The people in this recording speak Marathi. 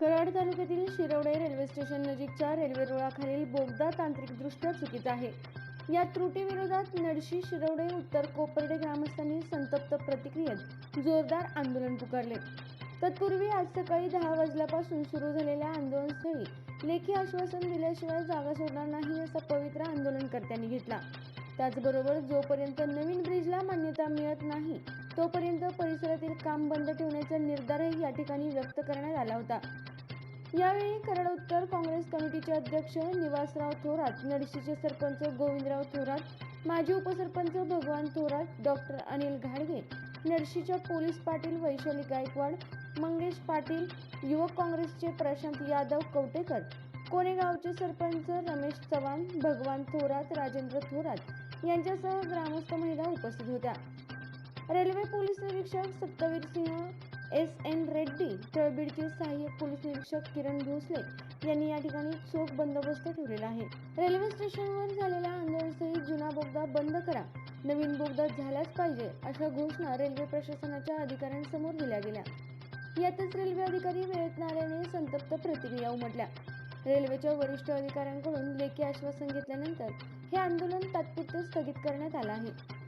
कराड तालुक्यातील शिरवडे रेल्वे स्टेशन नजीकच्या रेल्वे रुळाखालील बोगदा तांत्रिकदृष्ट्या चुकीचा आहे. या त्रुटीविरोधात नडशी शिरवडे उत्तर कोपर्डे ग्रामस्थांनी संतप्त प्रतिक्रियेत जोरदार आंदोलन पुकारले. तत्पूर्वी आज सकाळी दहा वाजल्यापासून सुरू झालेल्या आंदोलनस्थळी लेखी आश्वासन दिल्याशिवाय जागा सोडणार नाही असा पवित्रा आंदोलनकर्त्यांनी घेतला. त्याचबरोबर जोपर्यंत नवीन ब्रिजला मान्यता मिळत नाही तोपर्यंत परिसरातील काम बंद ठेवण्याचा निर्धारही या ठिकाणी व्यक्त करण्यात आला होता. यावेळी कराड उत्तर काँग्रेस कमिटीचे अध्यक्ष निवासराव थोरात नडशीचे सरपंच गोविंदराव थोरात माजी उपसरपंच भगवान थोरात डॉक्टर अनिल घाडगे नडशीच्या पोलीस पाटील वैशाली गायकवाड मंगेश पाटील युवक काँग्रेसचे प्रशांत यादव कवटेकर कोणेगावचे सरपंच रमेश चव्हाण भगवान थोरात राजेंद्र थोरात यांच्यासह ग्रामस्थ महिला उपस्थित होत्या. रेल्वे पोलीस निरीक्षक सत्तवीर सिंह एस एन रेड्डी तळबीडचे सहाय्यक पोलीस निरीक्षक किरण भोसले यांनी या ठिकाणी चोख बंदोबस्त ठेवलेला आहे. रेल्वे स्टेशनवर झालेल्या आंदोलनसहित जुना बोगदा बंद करा. नवीन बोगदा झालाच पाहिजे अशा घोषणा रेल्वे प्रशासनाच्या अधिकाऱ्यांसमोर दिल्या गेल्या. यातच रेल्वे अधिकारी वेळेत न संतप्त प्रतिक्रिया उमटल्या. रेल्वेच्या वरिष्ठ अधिकाऱ्यांकडून लेखी आश्वासन घेतल्यानंतर हे आंदोलन तात्पुरतं स्थगित करण्यात आलं आहे.